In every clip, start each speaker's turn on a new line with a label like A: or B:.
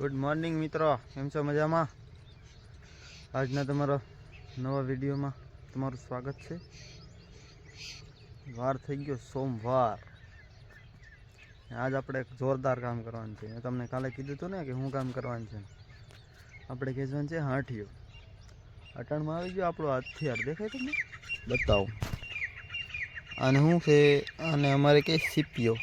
A: Good morning મિત્રો. કેમ છો? મજામાં? આજના તમારા નવા વિડીયોમાં તમારું સ્વાગત છે. વાર થઈ ગયો સોમવાર. આજ આપણે એક જોરદાર કામ કરવાનું છે. મેં તમને કાલે કીધું હતું ને કે શું કામ કરવાનું છે. આપણે કહેવાનું છે હાંઠિયું અટાણમાં આવી ગયો આપણો હથિયાર. દેખાય તમને? બતાવો. અને શું છે, અને અમારે કે સીપીઓ.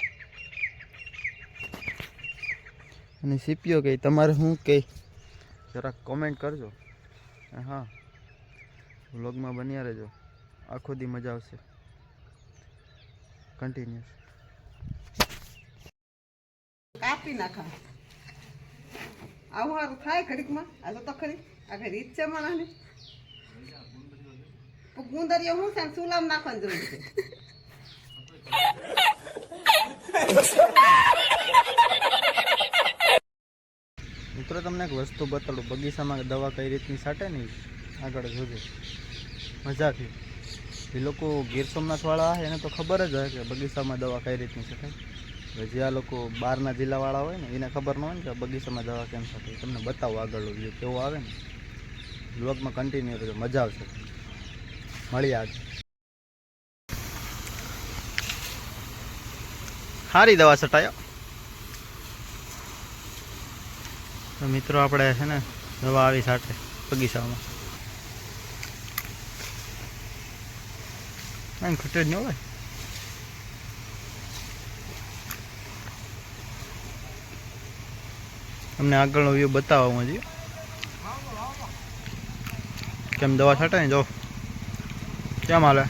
A: અને સીપીઓ કે તમારે શું કહે જરાક કોમેન્ટ કરજો. હા વ્લોગમાં બન્યા રહેજો. આખો દી મજા આવશે. કન્ટિન્યુઅસ
B: કાપી નાખા આવું સારું થાય ઘડીકમાં? આ તો ખરી. આ રીત છે માણસની. ગુંદરીઓ હું છે? સુલામ નાખવાની જરૂર છે.
A: મિત્રો તમને એક વસ્તુ બતાડું. બગીચામાં દવા કઈ રીતની સાટે નહીં આગળ જોજો. મજાથી એ લોકો ગીર સોમનાથવાળા હોય એને તો ખબર જ હોય કે બગીચામાં દવા કઈ રીતની સાટે જે આ લોકો બહારના જિલ્લાવાળા હોય ને, એને ખબર ન હોય ને કે બગીચામાં દવા કેમ છટાય તમને બતાવો આગળ વ્યૂ કેવો આવે ને. બ્લોગમાં કન્ટિન્યુ રહેજો. મજા આવશે. મળીએ આજે. સારી દવા છટાયો? મિત્રો આપણે છે ને દવા આવી સાથે બગીચામાં. એમ ખટે જ ન હોય. અમને આગળનો વ્યૂ બતાવવા હજી. કેમ દવા છાંટે ને જો? કેમ હાલે?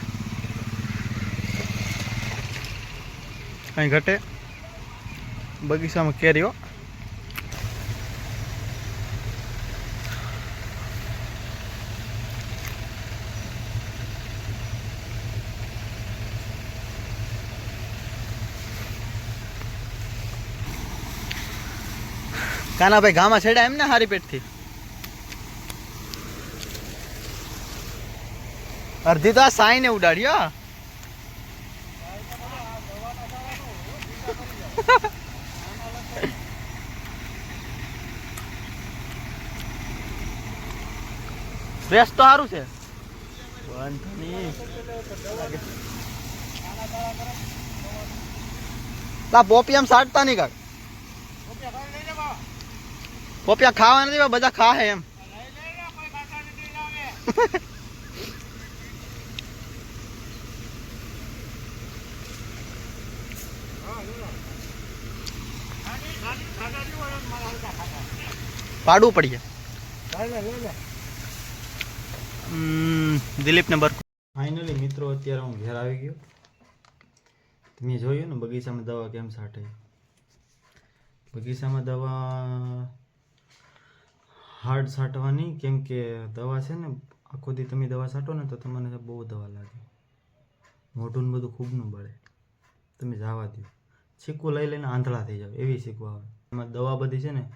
A: કંઈ ઘટે? બગીચામાં કેરીઓ? કાનાભાઈ ગામાં છેડા એમ ને હારી પેટથી? અડધી તો આ સાઈને ઉડાડ્યો ફ્રેશ તો સારું છે. વાંધો નહીં. લા સાટતા નહીં કાક પોપિયા ખાવા નથી બધા ખાહે એમ. પાડવું પડીએ. દિલીપ નંબર ફાઇનલી મિત્રો, અત્યારે હું ઘેર આવી ગયો. તમે જોયું ને બગીચામાં દવા કેમ છાંટે બગીચામાં દવા હાર્ડ છાંટવાની કેમ કે દવા છે ને, આખો દી તમે દવા છાંટો ને તો તમને બહુ દવા લાગે. મોઢું બધું ખૂબનું બળે. તમે જવા દો છીકું લઈ લઈને આંધળા થઈ જાવ એવી છીકું આવે. એમાં દવા બધી છે ને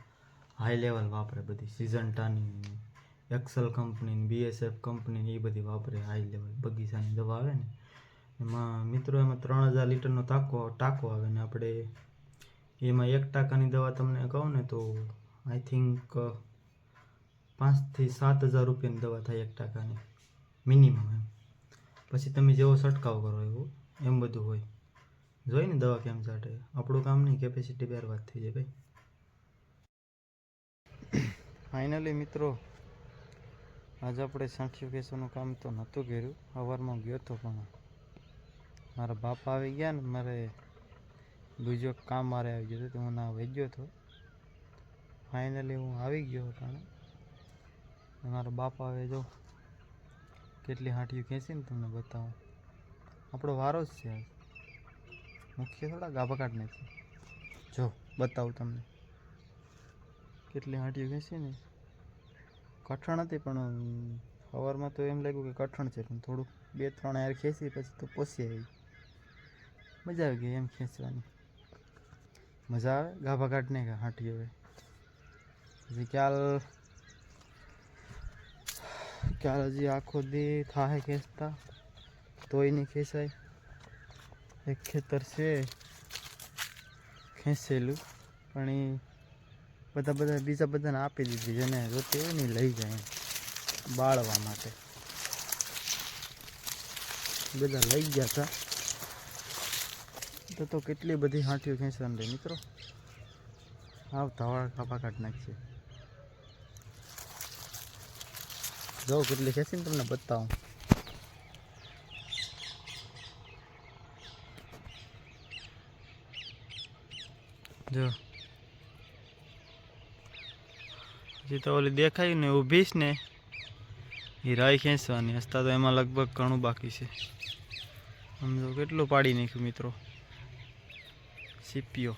A: હાઈ લેવલ વાપરે બધી. સિઝન્ટાની એક્સલ કંપની બીએસએફ કંપની એ બધી વાપરે હાઈ લેવલ બગીચાની દવા આવે ને. એમાં મિત્રો, એમાં ત્રણ હજાર લીટરનો ટાંકો ટાંકો આવે ને આપણે. એમાં એક ટાંકાની દવા તમને કહું ને તો આઈ થિંક પાંચથી સાત હજાર રૂપિયાની દવા થાય એક ટાંકાની. મિનિમમ એમ. પછી તમે જેવો છંટકાવ કરો એવો, એમ બધું હોય. જોઈ ને દવા કેમ ચાટે? આપણું કામ નહીં કેપેસિટી બેર વાત થઈ જાય ભાઈ. ફાઇનલી મિત્રો, આજે આપણે સાંઠિયું કેસોનું કામ તો નહોતું કર્યું. સવારમાં ગયો હતો પણ મારા બાપા આવી ગયા ને, મારે બીજો કામ મારે આવી ગયો હતો, તો હું ના વહી ગયો હતો. ફાઇનલી હું આવી ગયો હતો. મારા બાપા હવે જો. કેટલી હાંટીઓ ખેંચીને તમને બતાવું. આપણો વારો જ છે આજ. મુખ્ય થોડા ગાભા કાઢ નાખી જો, બતાવું તમને. કેટલી હાંટીઓ ખેંચી ને કઠણ હતી, પણ સવારમાં તો એમ લાગ્યું કે કઠણ છે, પણ થોડુંક બે ત્રણ યાર ખેંચી પછી તો પોસી આવી. મજા આવી ગઈ એમ ખેંચવાની. મજા આવે? ગાભા કાઢને કે હાંટી હવે? હજી ક્યાલ ક્યાલ હજી આખો દી થાય ખેંચતા. તોય નહીં ખેંચાય. એક ખેતર છે, ખેંચેલું. પણ એ બધા બધા, બીજા બધાને આપી દીધી જેને જોતી હોય ને લઈ જાય. બાળવા માટે. બધા લઈ ગયા હતા. તો તો કેટલી બધી હાંટીઓ ખેંચવાની મિત્રો. આવતા વાળ કાપા કાઢ નાખશે જો, કેટલી ખેંચીને તમને બતાવું. જો. હજી તો ઓલી દેખાયું ને, ઊભી છે ને, એ રાઈ ખેંચવાની. હસતા તો એમાં લગભગ ઘણું બાકી છે. સમજો કેટલું પાડી નાખ્યું મિત્રો? સીપીઓ.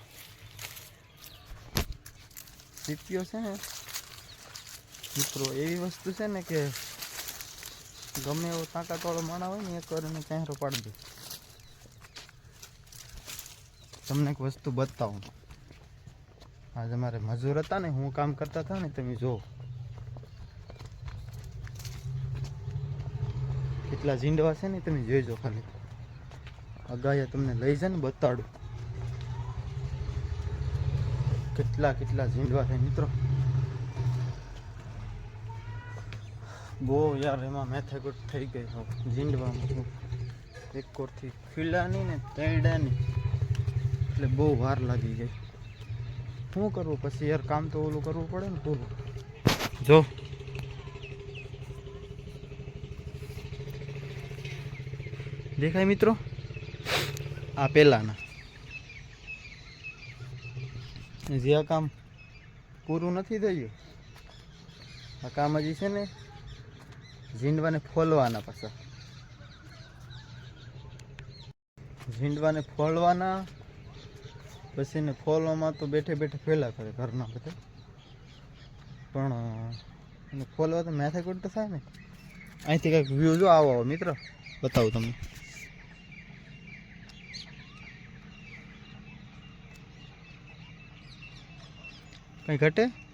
A: સીપીઓ છે ને? મિત્રો, એવી વસ્તુ છે ને કે ગમે એવો તાકાતવાળો માણા હોય ને એક વાર એને ચહેરો પાડી દે. તમને એક વસ્તુ બતાવું. આજે મારે મજૂર હતા ને, હું કામ કરતા હતા ને, તમે જો કેટલા ઝીંડવા છે ને, તમે જોઈજો ખાલી. અગાયા તમને લઈ જાય ને, બતાડું. કેટલા કેટલા ઝીંડવા છે મિત્રો. બહુ યાર, એમાં મેથેકૂટ થઈ ગઈ હવે, ઝીંડવામાં એક કોરથી ખીલાની ને તૈડાની. એટલે બહુ વાર લાગી ગઈ. શું કરવું પછી યાર, કામ તો ઓલું કરવું પડે ને પૂરું. જો. દેખાય મિત્રો? આ પહેલાના જે આ કામ પૂરું નથી થયું, આ કામ હજી છે ને ઝીંડવાને ફોલવાના પાછા. ઝીંડવાને ફોલવાના પછી એને ફોલવામાં તો બેઠે બેઠે ફેલા કરે ઘરના બધા. પણ એને ફોલવા તો મેથાકૂટ તો થાય ને. અહીંથી કંઈક વ્યૂ જો આવો આવો મિત્ર. બતાવું તમને. કંઈ ઘટે?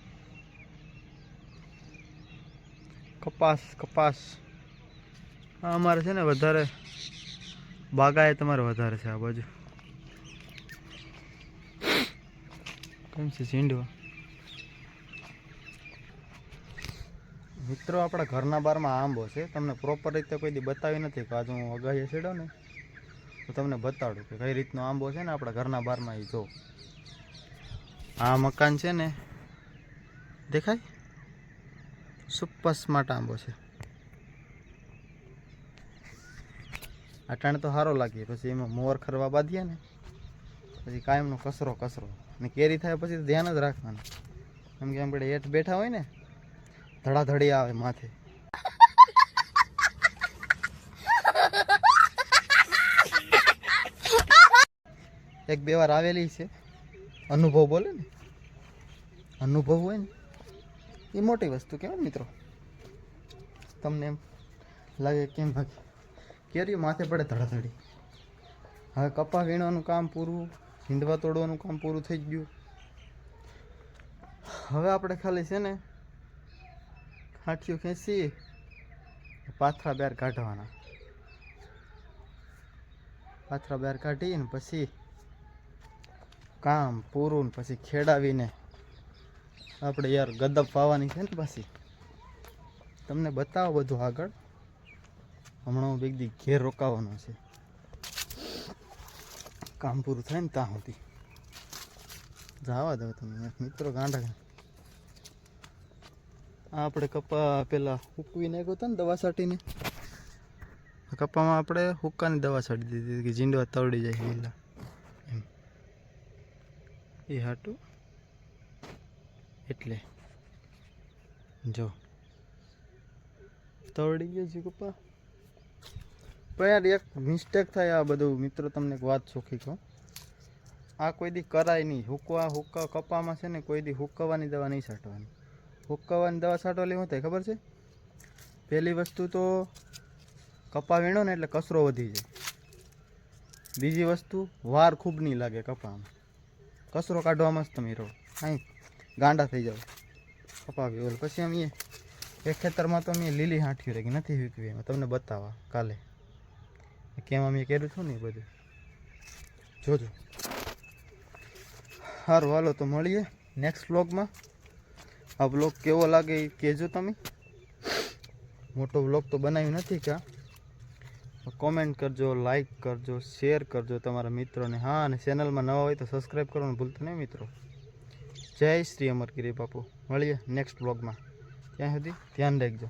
A: કપાસ કપાસ. આ અમારે છે ને વધારે બાગાએ તમારે વધારે છે આ બાજુ. કેમ છે ઝીંડવા મિત્રો, આપણા ઘરના બારમાં આંબો છે. તમને પ્રોપર રીતે કોઈ દી બતાવી નથી કે આજે હું અગાઈએ છેડો ને, તો તમને બતાડું કે કઈ રીતનો આંબો છે ને આપણા ઘરના બારમાં એ જો. આ મકાન છે ને, દેખાય? સુપ્પસ સ્માર્ટ આંબો છે. અટાણે તો સારો લાગે, પછી એમાં મોર ખરવા બાંધીએ ને, પછી કાયમનો કસરો કસરો ને કેરી થાય પછી ધ્યાન જ રાખવાનું. કેમ કે આપણે હેઠ બેઠા હોય ને, ધડાધડી આવે માથે. એક બે વાર આવેલી છે. અનુભવ બોલે ને? અનુભવ હોય ને? એ મોટી વસ્તુ કહેવાય મિત્રો. તમને એમ લાગે કેમ કેરીઓ માથે પડે ધડાધડી. હવે કપા વીણવાનું કામ પૂરું, હિંડવા તોડવાનું કામ પૂરું થઈ ગયું. હવે આપણે ખાલી છે ને ખાંઠીઓ ખેંચી પાથરા બેર કાઢવાના. પાથરા બેર કાઢીને પછી કામ પૂરું પછી ખેડાવીને આપણે યાર ગદબ પાવાની છે ને પાછી. તમને બતાવો બધું આગળ. હમણાં હું બેગદી ઘેર રોકાવાનો છે. કામ પૂરું થાય ને ત્યાં સુધી. જવા દો તમે મિત્રો ગાંડા. આ આપણે કપા પેલા હુકવી નાખ્યો હતો ને દવા છાંટીને. કપામાં આપણે હુક્કાની દવા છાંટી દીધી કે જીંડવા તવડી જાય લીલા. એમ. એ હાટું. એટલે. જો. તવડી ગયો છે કપા પણ યાર એક મિસ્ટેક થાય આ બધું. મિત્રો, તમને એક વાત ચોખ્ખી કહું. આ કોઈ દી કરાય નહીં. હુકવા હુક્કા કપામાં છે ને કોઈ દી હુકવવાની દવા નહીં છાંટવાની. હુકવવાની દવા છાંટવાની શું થાય ખબર છે? પહેલી વસ્તુ તો કપા વીણો ને એટલે કચરો વધી જાય. બીજી વસ્તુ, વાર ખૂબ નહીં લાગે કપામાં. કચરો કાઢવામાં જ તમે રહો. અહીં गांडा थी जाओ पप्पा भी बोल पी अमी एक खेतर में तो अमी लीली हाँठी रही नहीं वीकवी तब बतावा काले केम अमी कर बढ़ जोजो हार वालों तो मड़िए नेक्स्ट ब्लॉग में आ ब्लॉग केव लगे कहजो तीन मोटो ब्लॉग तो बना नहीं क्या कॉमेंट करजो लाइक करजो शेर करजो तरा मित्रों ने हाँ चेनल में नवा हो तो सब्सक्राइब करो भूलते नहीं मित्रों જય શ્રી અમરગીરી બાપુ. મળીએ નેક્સ્ટ બ્લોગમાં ત્યાં સુધી ધ્યાન રાખજો.